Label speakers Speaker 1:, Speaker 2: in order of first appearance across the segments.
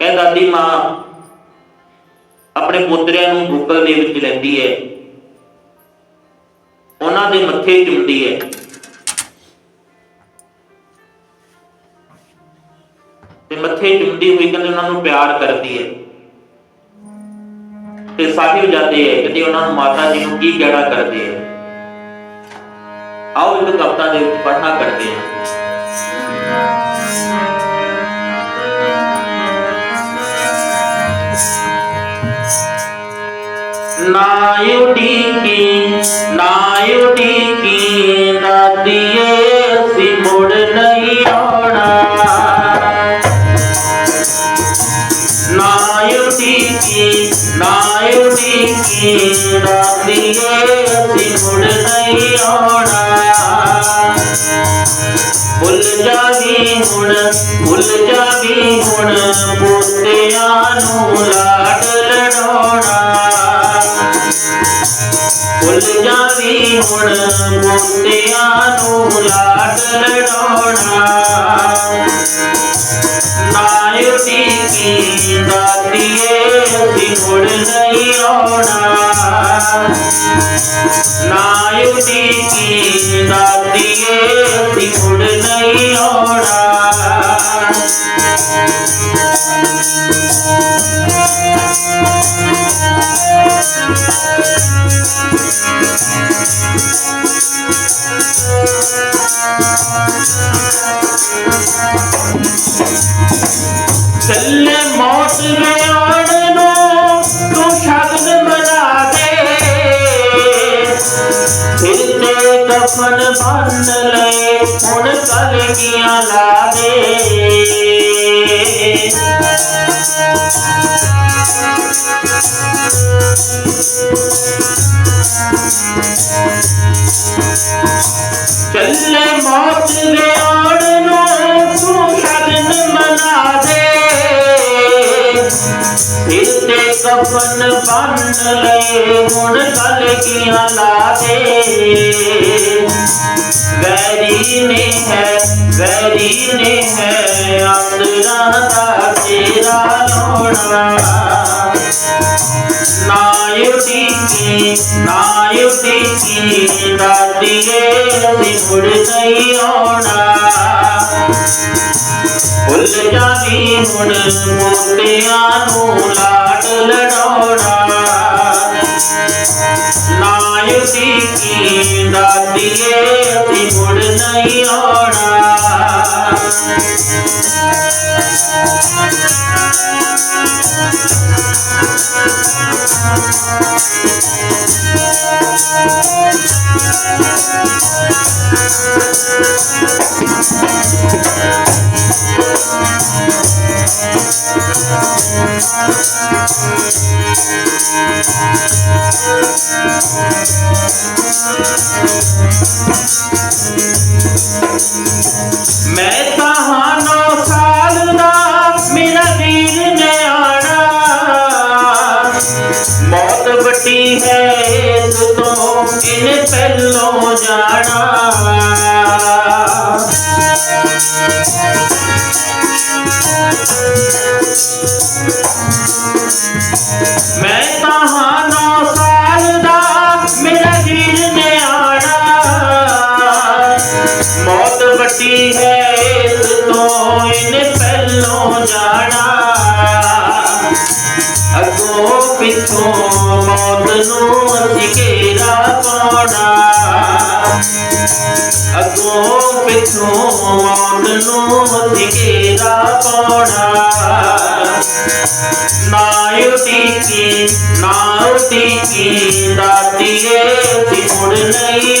Speaker 1: ਹੈ ਦਾਦੀ ਮਾਂ, ਆਪਣੇ ਪੁੱਤਰਿਆਂ ਨੂੰ ਬੁੱਕਲ ਦੇ ਵਿੱਚ ਲੈਂਦੀ ਹੈ ਉਹਨਾਂ ਦੇ ਮੱਥੇ ਚੁੰਮਦੀ ਹੈ ਤੇ ਮੱਥੇ ਚੁੰਮਦੀ ਹੋਈ ਕਹਿੰਦੇ ਉਹਨਾਂ ਨੂੰ ਪਿਆਰ ਕਰਦੀ ਹੈ ਤੇ ਸਾਹਿਬ ਜਾਂਦੇ ਹੈ ਕਹਿੰਦੇ ਉਹਨਾਂ ਨੂੰ ਮਾਤਾ ਜੀ ਨੂੰ ਕੀ ਕਹਿਣਾ ਕਰਦੇ ਹੈ ਆਓ ਇੱਕ ਕਵਿਤਾ ਦੇ ਵਿੱਚ ਪੜ੍ਹਨਾ ਕਰਦੇ ਹਾਂ নায়ুটিকে নায়ুটিকে দাদিয়ে সিমুড় নাই রোড়া নায়ুটিকে নায়ুটিকে দাদিয়ে সিমুড় নাই রোড়া भूल जावी हुण भूल जावी हुण पोते आनूला जावी गुण मुक्तिया तू लाड लड़ोना नायुति की दातिये अति गुण नहीं होना नायुति की दातिये अति नहीं होना कफन बन ले हूँ कलगियाँ ला दे के कफन बन गुण कल की हला दे गैरी ने है, गैरी ने है अंदरा का तेरा लोना। नायुटी की नायुटी की, दादी रे मुड़ नहीं होना भूल जाती मुड़ मुंडिया नू लाड लडौड़ा नायुसी की दादिए अति मुड़ नहीं औड़ा Thank you. ਮੈਂ ਤਾਂ ਹਾਂ ਨੌ ਸਾਲ ਦਾ ਮੇਰਾ ਵੀਰ ਨਿਆਣਾ ਮੌਤ ਵੱਡੀ मोदनो अधिकेरा अगो पिछो मोदनो अधिकेरा कोड़ा नायुटी की नायुटी की राती है मुड़ नहीं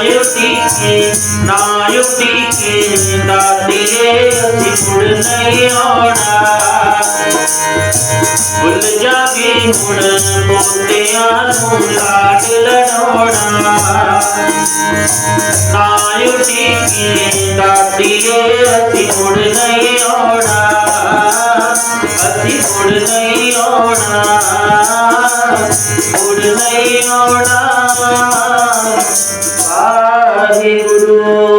Speaker 1: नायुति के नायुति के दादिए गुड़ नहीं होना भूल जागी गुड़ बोतिया तू लाड लड़ोड़ा नायुति के दादिए अति गुड़ नहीं होना अति गुड़ नहीं होना गुड़ नहीं होना Senhor.